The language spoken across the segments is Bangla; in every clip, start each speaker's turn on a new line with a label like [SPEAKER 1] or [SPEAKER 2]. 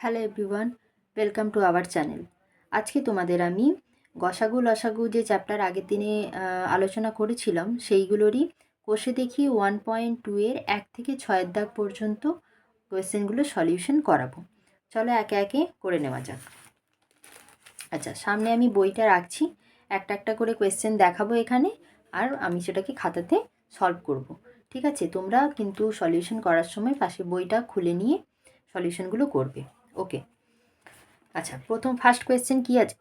[SPEAKER 1] Hello everyone welcome to our channel আজকে তোমাদের আমি গসাগু লসাগু যে চ্যাপ্টার আগের দিনে আলোচনা করেছিলাম, সেইগুলোরই কোষে দেখি ওয়ান পয়েন্ট টু এর এক থেকে ছয়ের দাগ পর্যন্ত কোয়েশ্চেনগুলো সলিউশন করাবো। চলো একে একে করে নেওয়া যাক। আচ্ছা সামনে আমি বইটা রাখছি, একটা একটা করে কোয়েশ্চেন দেখাবো এখানে, আর আমি সেটাকে খাতাতে সলভ করব। ঠিক আছে? তোমরা কিন্তু সলিউশন করার সময় পাশে বইটা খুলে নিয়ে সলিউশনগুলো করবে। ওকে আচ্ছা প্রথম ফার্স্ট কোয়েশ্চেন কী আছে?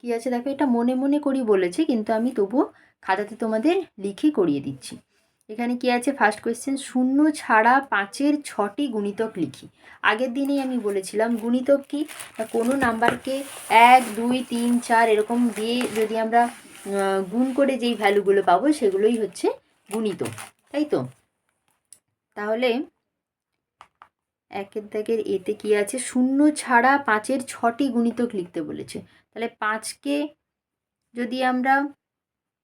[SPEAKER 1] কী আছে? দেখো, এটা মনে মনে করি বলেছে, কিন্তু আমি তবুও খাতাতে তোমাদের লিখে করিয়ে দিচ্ছি। এখানে কি আছে? ফার্স্ট কোয়েশ্চেন শূন্য ছাড়া পাঁচের ছটি গুণিতক লিখি। আগের দিনেই আমি বলেছিলাম, গুণিতক কি? কোনো নাম্বারকে এক, দুই, তিন, চার এরকম দিয়ে যদি আমরা গুণ করে যেই ভ্যালুগুলো পাবো, সেগুলোই হচ্ছে গুণিতক। তাই তো? তাহলে একের দাগের এতে কি আছে? শূন্য ছাড়া পাঁচের ছটি গুণিতক লিখতে বলেছে। তাহলে পাঁচকে যদি আমরা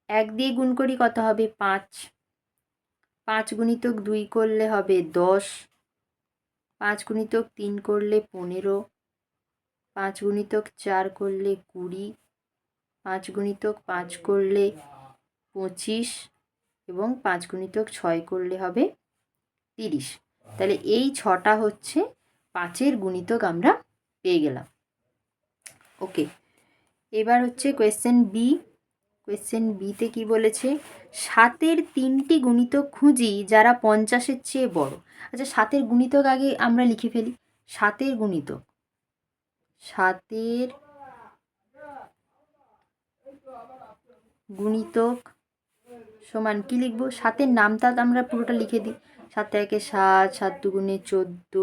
[SPEAKER 1] এক দিয়ে গুণ করি, কত হবে? পাঁচ। পাঁচ গুণিতক দুই করলে হবে দশ। পাঁচ গুণিতক তিন করলে পনেরো। পাঁচ গুণিতক চার করলে কুড়ি। পাঁচ গুণিতক পাঁচ করলে পঁচিশ। এবং পাঁচ গুণিতক ছয় করলে হবে তিরিশ। তাহলে এই ছটা হচ্ছে পাঁচের গুণিতক আমরা পেয়ে গেলাম। ওকে, এবার হচ্ছে কোয়েশ্চেন বি কোয়েশ্চেন বিতে কি বলেছে? সাতের তিনটি গুণিতক খুঁজি যারা পঞ্চাশের চেয়ে বড়। আচ্ছা সাতের গুণিতক আগে আমরা লিখে ফেলি। সাতের গুণিতক। সাতের গুণিতক সমান কি লিখব? সাতের নামটা আমরা পুরোটা লিখে দিই। সাত একে সাত সাত দুগুণে চোদ্দ।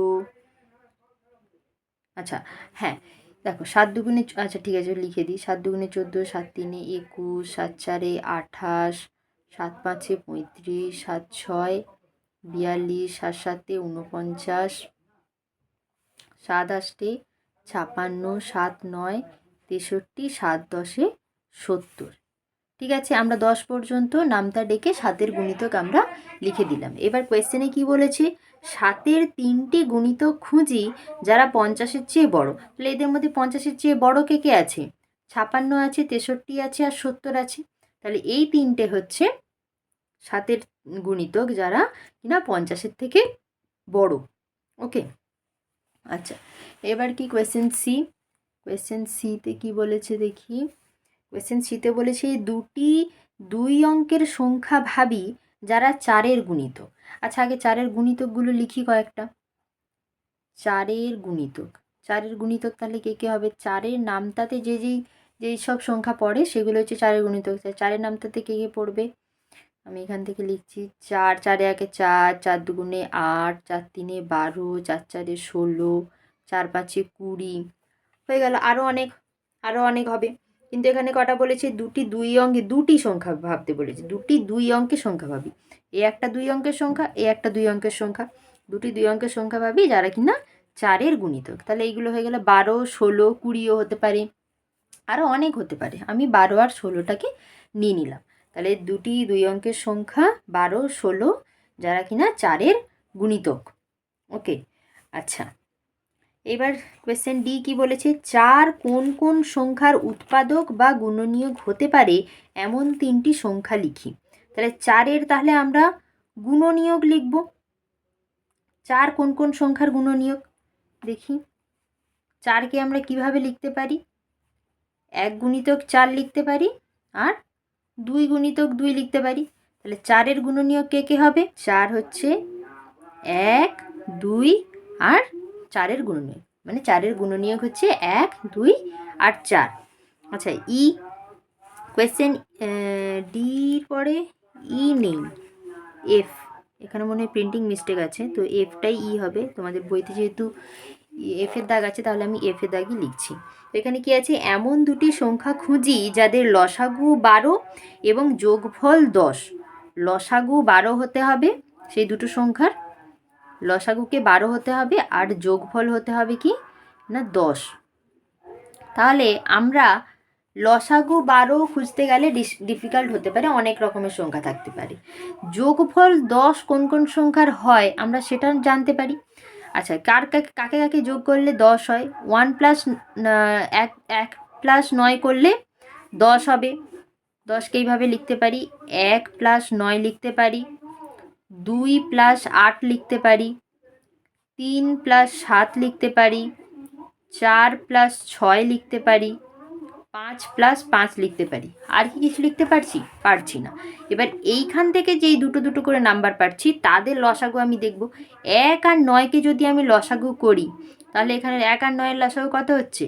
[SPEAKER 1] আচ্ছা হ্যাঁ দেখো, সাত দুগুণে আচ্ছা ঠিক আছে, লিখে দিই। সাত দুগুণে চোদ্দ, সাত তিনে একুশ, সাত চারে আঠাশ, সাত পাঁচে পঁয়ত্রিশ, সাত ছয়, বিয়াল্লিশ, সাত সাতে উনপঞ্চাশ সাত আষ্টে ছাপান্ন, সাত নয়, তেষট্টি, সাত দশে সত্তর। ঠিক আছে? আমরা দশ পর্যন্ত নামটা ডেকে সাতের গুণিতক আমরা লিখে দিলাম। এবার কোয়েশ্চেনে কি বলেছে? সাতের তিনটি গুণিতক খুঁজি যারা পঞ্চাশের চেয়ে বড়। তাহলে এদের মধ্যে পঞ্চাশের চেয়ে বড় কে কে আছে? ছাপান্ন আছে, তেষট্টি আছে আর সত্তর আছে। তাহলে এই তিনটে হচ্ছে সাতের গুণিতক যারা কিনা পঞ্চাশের থেকে বড়। ওকে? আচ্ছা এবার কি কোয়েশ্চেন সি কোয়েশ্চেন সিতে কি বলেছে দেখি? কোয়েশ্চেন সিতে বলেছে, দুটি, দুই অঙ্কের সংখ্যা ভাবি যারা চারের গুণিতক। আচ্ছা আগে চারের গুণিতকগুলো লিখি কয়েকটা। চারের গুণিতক। চারের গুণিতক তাহলে কে কে হবে? চারের নামতাতে যে যেই যেই সব সংখ্যা পড়ে, সেগুলো হচ্ছে চারের গুণিতক। চারের নামতাতে কে কে পড়বে? আমি এখান থেকে লিখছি, চার, চারে একে চার চার দুগুণে আট, চার তিনে বারো, চার, চারে ষোলো, চার পাঁচে কুড়ি। হয়ে গেল আরও অনেক আরও অনেক হবে। কিন্তু এখানে কটা বলেছে? দুটি দুই অঙ্কে, দুটি সংখ্যা ভাবতে বলেছে। দুটি দুই অঙ্কের সংখ্যা ভাবি। এ একটা দুই অঙ্কের সংখ্যা, এ একটা দুই অঙ্কের সংখ্যা। দুটি দুই অঙ্কের সংখ্যা ভাবি যারা কিনা চারের গুণিতক। তাহলে এইগুলো হয়ে গেলে বারো, ষোলো, কুড়িও হতে পারে। আরও অনেক হতে পারে। আমি বারো আর ষোলোটাকে নিয়ে নিলাম। তাহলে দুটি দুই অঙ্কের সংখ্যা, বারো, ষোলো যারা কিনা চারের গুণিতক। ওকে আচ্ছা। এবার কোয়েশ্চেন ডি কি বলেছে? চার কোন কোন সংখ্যার উৎপাদক বা গুণনীয়ক হতে পারে? এমন তিনটি সংখ্যা লিখি। তাহলে চারের তাহলে আমরা গুণনীয়ক লিখব। চার কোন কোন সংখ্যার গুণনীয়ক? দেখি। চারকে আমরা কীভাবে লিখতে পারি? এক গুণিতক চার লিখতে পারি আর দুই গুণিতক দুই লিখতে পারি। তাহলে চারের গুণনীয়ক কে কে হবে? চার হচ্ছে এক, দুই আর চারের গুণনীয়ক। মানে চারের গুণনীয়ক হচ্ছে এক, দুই আর চার। আচ্ছা ই কোয়েশ্চেন ডির পরে ই নেই। এফ এখানে মনে হয় প্রিন্টিং মিস্টেক আছে। তো এফটাই ই হবে। তোমাদের বইতে যেহেতু এফের দাগ আছে, তাহলে আমি এফের দাগই লিখছি। তো এখানে কি আছে? এমন দুটি সংখ্যা খুঁজি যাদের লসাগু বারো এবং যোগফল দশ। লসাগু বারো হতে হবে সেই দুটো সংখ্যার। লসাগুকে বারো হতে হবে আর যোগফল হতে হবে কি? না, দশ। তাহলে আমরা লসাগু বারো খুঁজতে গেলে ডিফিকাল্ট হতে পারে, অনেক রকমের সংখ্যা থাকতে পারে। যোগফল দশ কোন কোন সংখ্যার হয় আমরা সেটা জানতে পারি। আচ্ছা কার কাকে কাকে যোগ করলে দশ হয়? ওয়ান প্লাস এক এক প্লাস নয় করলে দশ হবে। দশকে এইভাবে লিখতে পারি। এক প্লাস নয় লিখতে পারি। দুই প্লাস আট লিখতে পারি, তিন প্লাস সাত লিখতে পারি, চার প্লাস ছয় লিখতে পারি, পাঁচ প্লাস পাঁচ লিখতে পারি। আর কি কিছু লিখতে পারছি? পারছি না। এবার এইখান থেকে যেই দুটো দুটো করে নাম্বার পাচ্ছি তাদের লসাগু আমি দেখব। এক আর নয়কে যদি আমি লসাগু করি, তাহলে এখানে এক আর নয়ের লসাগু কত হচ্ছে?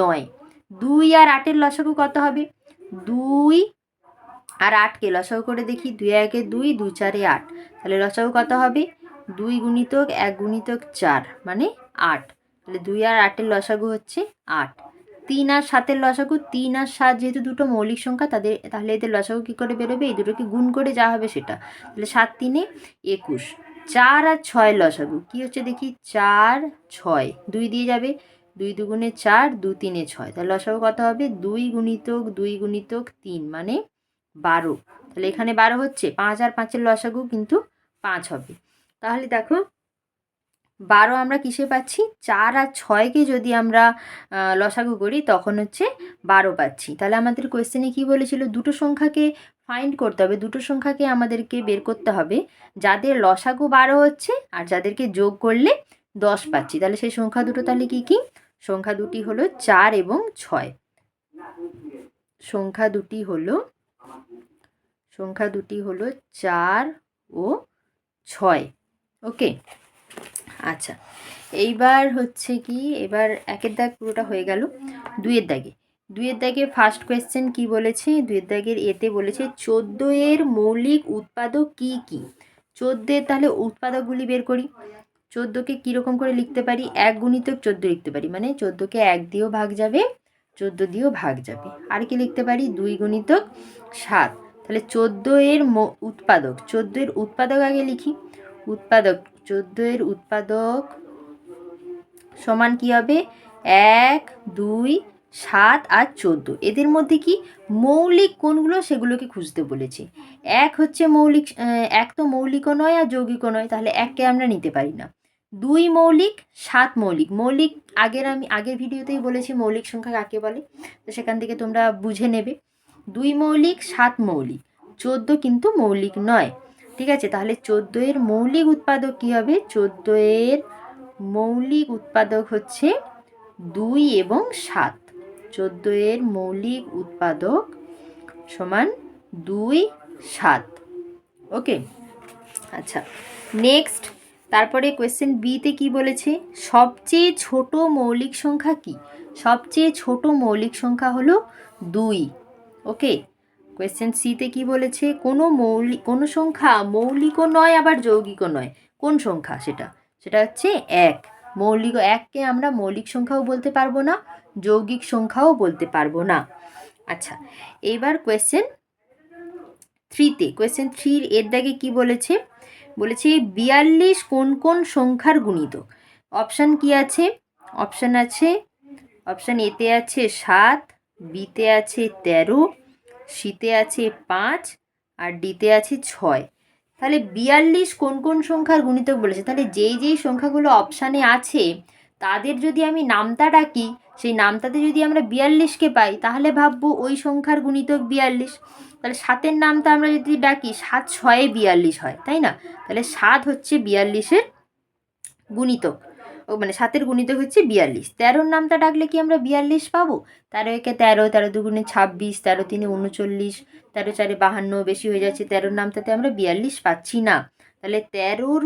[SPEAKER 1] নয়। দুই আর আটের লসাগু কত হবে? দুই আর আটকে লসাগু করে দেখি দুই একে দুই দুই চারে আট। তাহলে লসাগু কত হবে? দুই গুণিতক এক গুণিতক চার মানে আট। তাহলে দুই আর আটের লসাগু হচ্ছে আট। তিন আর সাতের লসাগু, তিন আর সাত যেহেতু দুটো মৌলিক সংখ্যা, তাদের তাহলে এদের লসাগু কী করে বেরোবে? এই দুটোকে গুণ করে যা হবে সেটা। তাহলে সাত তিনে একুশ। চার আর ছয় লসাগু, কী হচ্ছে দেখি? চার, ছয়। দুই দিয়ে যাবে। দুই দুগুণে চার, দু তিনে ছয়। তাহলে লসাগু কত হবে? দুই গুণিতক দুই গুণিতক তিন মানে বারো। তাহলে এখানে বারো হচ্ছে, পাঁচ আর পাঁচের লসাগু কিন্তু পাঁচ হবে। তাহলে দেখো, বারো আমরা কিসে পাচ্ছি? চার আর ছয়কে যদি আমরা লসাগু করি, তখন হচ্ছে বারো পাচ্ছি। তাহলে আমাদের কোয়েশ্চেনে কি বলেছিল? দুটো সংখ্যাকে ফাইন্ড করতে হবে, দুটো সংখ্যাকে আমাদেরকে বের করতে হবে। যাদের লসাগু বারো হচ্ছে আর যাদেরকে যোগ করলে দশ পাচ্ছি। তাহলে সেই সংখ্যা দুটো তাহলে কি কি? সংখ্যা দুটি হলো চার এবং ছয়। সংখ্যা দুটি হলো সংখ্যা দুটি হলো চার ও ছয়। ওকে? আচ্ছা এইবার হচ্ছে কি, এবার একের দাগ পুরোটা হয়ে গেল দুইয়ের দাগে। দুইয়ের দাগে ফার্স্ট কোয়েশ্চেন কি বলেছে? দুইয়ের দাগের এতে বলেছে চোদ্দ এর মৌলিক উৎপাদক কি কি? চোদ্দের তাহলে উৎপাদকগুলি বের করি। চোদ্দোকে কীরকম করে লিখতে পারি? এক গুণিতক চোদ্দ লিখতে পারি। মানে চোদ্দোকে এক দিয়েও ভাগ যাবে, চোদ্দ দিয়েও ভাগ যাবে। আর কি লিখতে পারি? দুই গুণিতক সাত। তাহলে চোদ্দ এর উৎপাদক চোদ্দ এর উৎপাদক আগে লিখি। উৎপাদক চোদ্দ এর উৎপাদক সমান কি হবে? এক, দুই, সাত আর চোদ্দ। এদের মধ্যে কি মৌলিক কোনগুলো সেগুলোকে খুঁজতে বলেছে। এক হচ্ছে মৌলিক এক তো মৌলিকও নয় আর যৌগিকও নয়, তাহলে এককে আমরা নিতে পারি না। দুই মৌলিক, সাত মৌলিক। মৌলিক আগের আমি, আগের ভিডিওতেই বলেছি মৌলিক সংখ্যা কাকে বলে? তো সেখান থেকে তোমরা বুঝে নেবে। দুই মৌলিক, সাত মৌলিক। চোদ্দ কিন্তু মৌলিক নয়। ঠিক আছে, তাহলে চোদ্দ এর মৌলিক উৎপাদক কী হবে? চোদ্দ এর মৌলিক উৎপাদক হচ্ছে দুই এবং সাত। চোদ্দ এর মৌলিক উৎপাদক সমান দুই, সাত। ওকে আচ্ছা। নেক্সট তারপরে কোয়েশ্চেন বিতে কি বলেছে? সবচেয়ে ছোট মৌলিক সংখ্যা কি? সবচেয়ে ছোট মৌলিক সংখ্যা হলো দুই। ওকে কোয়েশ্চেন সিতে কি বলেছে? কোনো মৌলিক কোনো সংখ্যা মৌলিকও নয়, আবার যৌগিকও নয়। কোন সংখ্যা সেটা? সেটা হচ্ছে এক। মৌলিক, এককে আমরা মৌলিক সংখ্যাও বলতে পারব না, যৌগিক সংখ্যাও বলতে পারব না। আচ্ছা এইবার কোয়েশ্চেন থ্রিতে কোয়েশ্চেন থ্রির এর দাগে কি বলেছে? বলেছে বিয়াল্লিশ কোন কোন সংখ্যার গুণিতক অপশান কি আছে? অপশান আছে অপশান এতে আছে সাত বিতে আছে তেরো, সিতে আছে পাঁচ আর ডিতে আছে ছয়। তাহলে বিয়াল্লিশ কোন কোন সংখ্যার গুণিতক বলেছে? তাহলে যেই যেই সংখ্যাগুলো অপশানে আছে, তাদের যদি আমি নামতা ডাকি, সেই নামতাতে যদি আমরা বিয়াল্লিশকে পাই, তাহলে ভাববো ওই সংখ্যার গুণিতক বিয়াল্লিশ। তাহলে সাতের নামটা আমরা যদি ডাকি, সাত ছয়ে বিয়াল্লিশ হয়, তাই না? তাহলে সাত হচ্ছে বিয়াল্লিশের গুণিতক। মানে সাতের গুণিত হচ্ছে বিয়াল্লিশ। তেরোর নামটা ডাকলে কি আমরা বিয়াল্লিশ পাবো? তেরো একে তেরো তেরো দুগুণে ছাব্বিশ, তেরো তিনে উনচল্লিশ, তেরো চারে বাহান্ন বেশি হয়ে যাচ্ছে, তেরোর নামটাতে আমরা বিয়াল্লিশ পাচ্ছি না। তাহলে তেরোর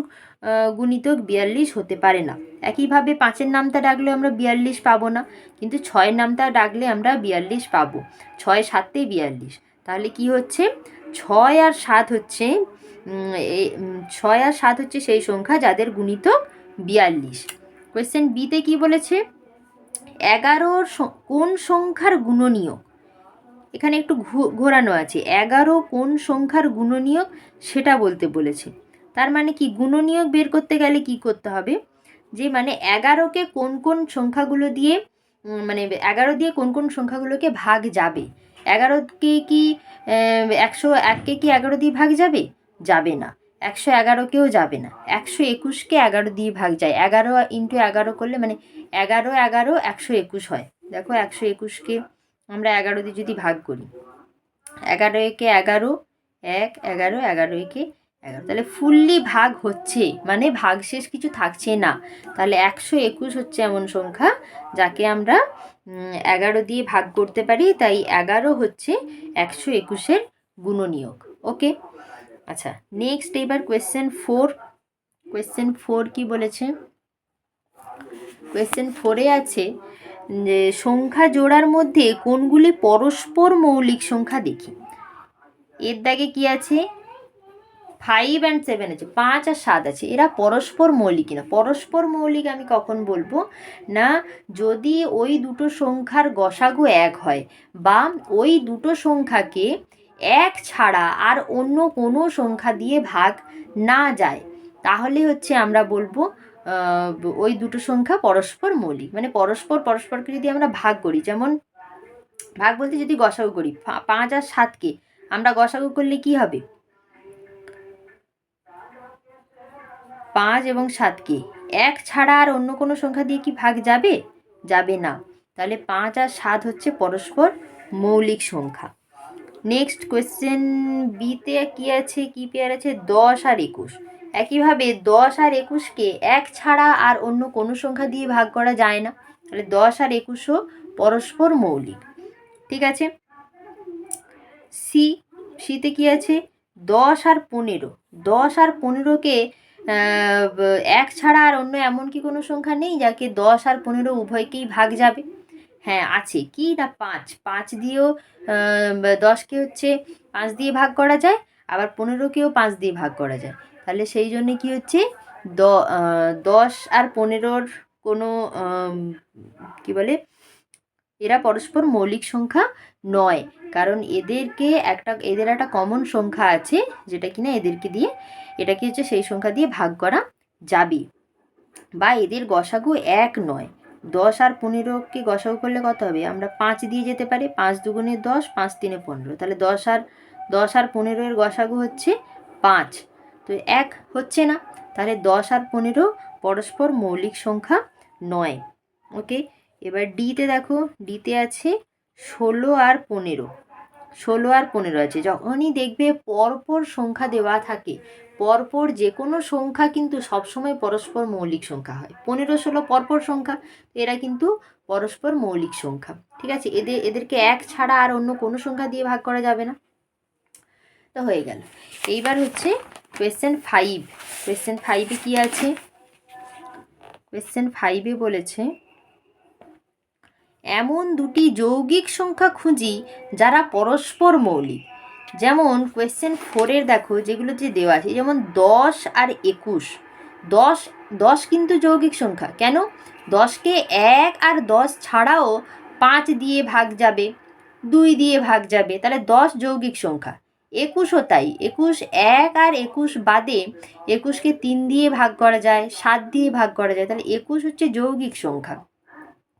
[SPEAKER 1] গুণিতক বিয়াল্লিশ হতে পারে না। একইভাবে পাঁচের নামটা ডাকলে আমরা বিয়াল্লিশ পাবো না, কিন্তু ছয়ের নামটা ডাকলে আমরা বিয়াল্লিশ পাবো। ছয় সাতে বিয়াল্লিশ। তাহলে কি হচ্ছে? ছয় আর সাত হচ্ছে ছয় আর সাত হচ্ছে সেই সংখ্যা যাদের গুণিতক বিয়াল্লিশ। কোয়েশ্চেন বিতে কি বলেছে? এগারোর কোন সংখ্যার গুণনীয় এখানে একটু ঘোরানো আছে। এগারো কোন সংখ্যার গুণনীয়ক? সেটা বলতে বলেছে। তার মানে কি? গুণনীয়ক বের করতে গেলে কি করতে হবে? যে মানে এগারোকে কোন কোন সংখ্যাগুলো দিয়ে মানে এগারো দিয়ে কোন কোন সংখ্যাগুলোকে ভাগ যাবে? এগারোকে কি একশো এককে কি এগারো দিয়ে ভাগ যাবে? যাবে না। একশো এগারোকেও যাবে না। একশো একুশকে এগারো দিয়ে ভাগ যায়। এগারো ইন্টু এগারো করলে মানে এগারো এগারো, একশো একুশ হয়। দেখো একশো একুশকে আমরা এগারো দিয়ে যদি ভাগ করি, এগারো একে এগারো, এক, এগারো এগারো একে এগারো। তাহলে ফুললি ভাগ হচ্ছে মানে ভাগশেষ কিছু থাকছে না। তাহলে একশো একুশ হচ্ছে এমন সংখ্যা যাকে আমরা এগারো দিয়ে ভাগ করতে পারি। তাই এগারো হচ্ছে একশো একুশের গুণনীয়ক। ওকে আচ্ছা নেক্সট এবার কোয়েশ্চেন ফোর কোয়েশ্চেন ফোর কি বলেছে? কোয়েশ্চেন ফোরে আছে, যে সংখ্যা জোড়ার মধ্যে কোনগুলি পরস্পর মৌলিক সংখ্যা দেখি? এর দাগে কি আছে? ফাইভ অ্যান্ড সেভেন আছে, পাঁচ আর সাত আছে, এরা পরস্পর মৌলিক না। পরস্পর মৌলিক আমি কখন বলব? না, যদি ওই দুটো সংখ্যার গসাগু এক হয়, বা ওই দুটো সংখ্যাকে এক ছাড়া আর অন্য কোনো সংখ্যা দিয়ে ভাগ না যায়। তাহলে হচ্ছে আমরা বলব ওই দুটো সংখ্যা পরস্পর মৌলিক। মানে পরস্পর পরস্পরকে যদি আমরা ভাগ করি, যেমন ভাগ বলতে যদি গসাগু করি পাঁচ আর সাতকে, আমরা গসাগু করলে কি হবে? পাঁচ এবং সাতকে। এক ছাড়া আর অন্য কোনো সংখ্যা দিয়ে কি ভাগ যাবে? যাবে না। তাহলে পাঁচ আর সাত হচ্ছে পরস্পর মৌলিক সংখ্যা। নেক্সট কোয়েশ্চেন বিতে কি আছে? কি পেয়ার আছে? দশ আর একুশ। একইভাবে দশ আর একুশকে এক ছাড়া আর অন্য কোনো সংখ্যা দিয়ে ভাগ করা যায় না। তাহলে দশ আর একুশও পরস্পর মৌলিক। ঠিক আছে? সি সিতে কি আছে? দশ আর পনেরো। দশ আর পনেরোকে এক ছাড়া আর অন্য এমন কি কোনো সংখ্যা নেই যাকে দশ আর পনেরো উভয়কেই ভাগ যাবে। হ্যাঁ আছে। কি না পাঁচ? পাঁচ দিয়েও দশকে হচ্ছে পাঁচ দিয়ে ভাগ করা যায়, আবার পনেরোকেও পাঁচ দিয়ে ভাগ করা যায়। তাহলে সেই জন্যে কি হচ্ছে? দ দশ আর পনেরোর কোনো কি বলে? এরা পরস্পর মৌলিক সংখ্যা নয়। কারণ এদেরকে একটা, এদের একটা কমন সংখ্যা আছে, যেটা কিনা এদেরকে দিয়ে এটাকে হচ্ছে সেই সংখ্যা দিয়ে ভাগ করা যাবে। বা এদের গসাগু এক নয়। দশ আর পনেরোকে গসাগু করলে কত হবে? আমরা পাঁচ দিয়ে যেতে পারি, পাঁচ দুগুণে দশ, পাঁচ তিনে পনেরো। তাহলে দশ আর দশ আর পনেরোর গসাগু হচ্ছে পাঁচ। তো এক হচ্ছে না, তাহলে দশ আর পনেরো পরস্পর মৌলিক সংখ্যা নয়। ওকে? এবার ডিতে দেখো ডিতে আছে ষোলো আর পনেরো। ষোলো আর পনেরো আছে। যখনই দেখবে পরপর সংখ্যা দেওয়া থাকে, পরপর যে কোনো সংখ্যা কিন্তু সবসময় পরস্পর মৌলিক সংখ্যা হয়। পনেরো, ষোলো পরপর সংখ্যা এরা কিন্তু পরস্পর মৌলিক সংখ্যা। ঠিক আছে? এদের এদেরকে এক ছাড়া আর অন্য কোনো সংখ্যা দিয়ে ভাগ করা যাবে না। তো হয়ে গেল। এইবার হচ্ছে কোয়েশ্চেন ফাইভ কোয়েশ্চেন ফাইভে কী আছে? কোয়েশ্চেন ফাইভে বলেছে এমন দুটি যৌগিক সংখ্যা খুঁজি যারা পরস্পর মৌলিক। যেমন কোয়েশ্চেন ফোরের দেখো, যেগুলো যে দেওয়া আছে, যেমন দশ আর একুশ। দশ দশ কিন্তু যৌগিক সংখ্যা। কেন? দশকে এক আর দশ ছাড়াও পাঁচ দিয়ে ভাগ যাবে, দুই দিয়ে ভাগ যাবে। তাহলে দশ যৌগিক সংখ্যা। একুশও তাই। একুশ এক আর একুশ বাদে একুশকে তিন দিয়ে ভাগ করা যায়, সাত দিয়ে ভাগ করা যায়। তাহলে একুশ হচ্ছে যৌগিক সংখ্যা।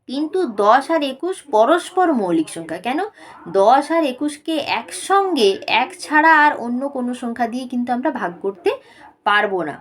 [SPEAKER 1] কিন্তু দশ আর একুশ পরস্পর মৌলিক সংখ্যা। কেন? দশ আর একুশকে একসঙ্গে, এক ছাড়া আর অন্য কোনো সংখ্যা দিয়ে কিন্তু আমরা ভাগ করতে পারব না।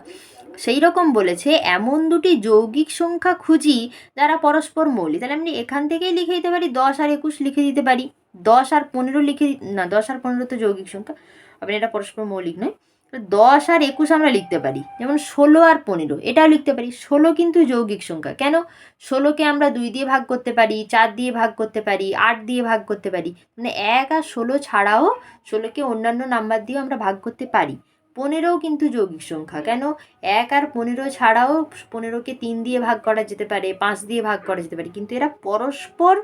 [SPEAKER 1] সেই রকম বলেছে, এমন দুটি যৌগিক সংখ্যা খুঁজি যারা পরস্পর মৌলিক। তাহলে আমি এখান থেকেই লিখে দিতে পারি, দশ আর একুশ লিখে দিতে পারি। দশ আর পনেরো লিখে না, দশ আর পনেরো তো যৌগিক সংখ্যা। আপনি এটা পরস্পর মৌলিক নয়। দশ আর একুশ আমরা লিখতে পারি, যেমন ষোলো আর পনেরো, এটাও লিখতে পারি। ষোলো কিন্তু যৌগিক সংখ্যা, কেন? ষোলোকে আমরা দুই দিয়ে ভাগ করতে পারি, চার দিয়ে ভাগ করতে পারি, আট দিয়ে ভাগ করতে পারি মানে এক আর ষোলো ছাড়াও ষোলোকে অন্যান্য নাম্বার দিয়েও আমরা ভাগ করতে পারি। পনেরোও কিন্তু যৌগিক সংখ্যা, কেন? এক আর পনেরো ছাড়াও পনেরোকে তিন দিয়ে ভাগ করা যেতে পারে, পাঁচ দিয়ে ভাগ করা যেতে পারে, কিন্তু এরা পরস্পর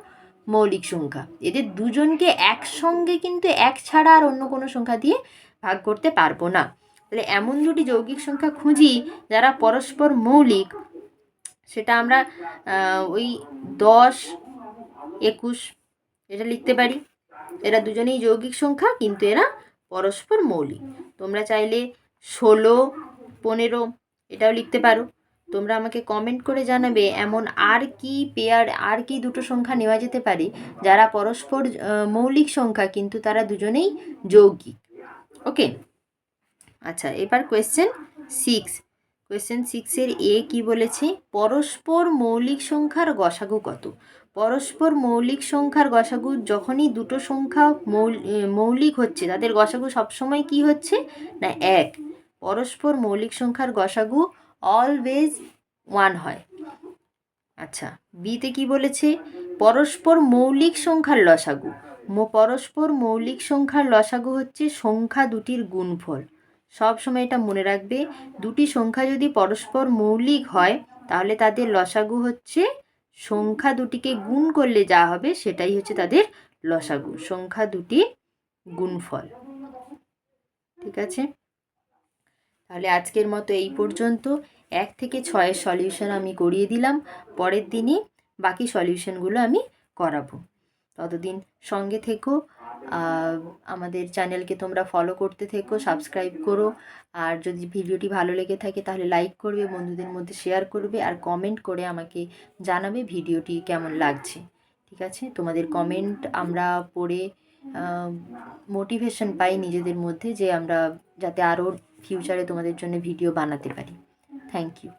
[SPEAKER 1] মৌলিক সংখ্যা। এদের দুজনকে একসঙ্গে কিন্তু এক ছাড়া আর অন্য কোনো সংখ্যা দিয়ে ভাগ করতে পারব না। তাহলে এমন দুটি যৌগিক সংখ্যা খুঁজি যারা পরস্পর মৌলিক, সেটা আমরা ওই দশ, একুশ, এটা লিখতে পারি। এরা দুজনেই যৌগিক সংখ্যা, কিন্তু এরা পরস্পর মৌলিক। তোমরা চাইলে ষোলো, পনেরো, এটাও লিখতে পারো। তোমরা আমাকে কমেন্ট করে জানাবে, এমন আর কি পেয়ার আর কি দুটো সংখ্যা নেওয়া যেতে পারে যারা পরস্পর মৌলিক সংখ্যা, কিন্তু তারা দুজনেই যৌগিক। ওকে আচ্ছা এবার কোয়েশ্চেন সিক্স কোয়েশ্চেন সিক্সের এ কি বলেছে? পরস্পর মৌলিক সংখ্যার গসাগু কত? পরস্পর মৌলিক সংখ্যার গসাগু যখনই দুটো সংখ্যা মৌলিক হচ্ছে, তাদের গসাগু সবসময় কি হচ্ছে? না, এক। পরস্পর মৌলিক সংখ্যার গসাগু অলওয়েজ ওয়ান হয়। আচ্ছা বিতে কি বলেছে? পরস্পর মৌলিক সংখ্যার লসাগু। পরস্পর মৌলিক সংখ্যার লসাগু হচ্ছে সংখ্যা দুটির গুণফল। সব সময় এটা মনে রাখবে, দুটি সংখ্যা যদি পরস্পর মৌলিক হয়, তাহলে তাদের লসাগু হচ্ছে সংখ্যা দুটিকে গুণ করলে যা হবে সেটাই হচ্ছে তাদের লসাগু, সংখ্যা দুটি গুণফল। ঠিক আছে? তাহলে আজকের মতো এই পর্যন্ত। এক থেকে ছয়ের সলিউশন আমি করিয়ে দিলাম, পরের দিনই বাকি সলিউশনগুলো আমি করাবো। ততদিন সঙ্গে থেকো। আমাদের চ্যানেলকে তোমরা ফলো করতে থেকো সাবস্ক্রাইব করো। আর যদি ভিডিওটি ভালো লেগে থাকে তাহলে লাইক করবে, বন্ধুদের মধ্যে শেয়ার করবে আর কমেন্ট করে আমাকে জানাবে ভিডিওটি কেমন লাগছে। ঠিক আছে? তোমাদের কমেন্ট আমরা পড়ে মোটিভেশন পাই নিজেদের মধ্যে যে আমরা যাতে আরও ফিউচারে তোমাদের জন্য ভিডিও বানাতে পারি। Thank you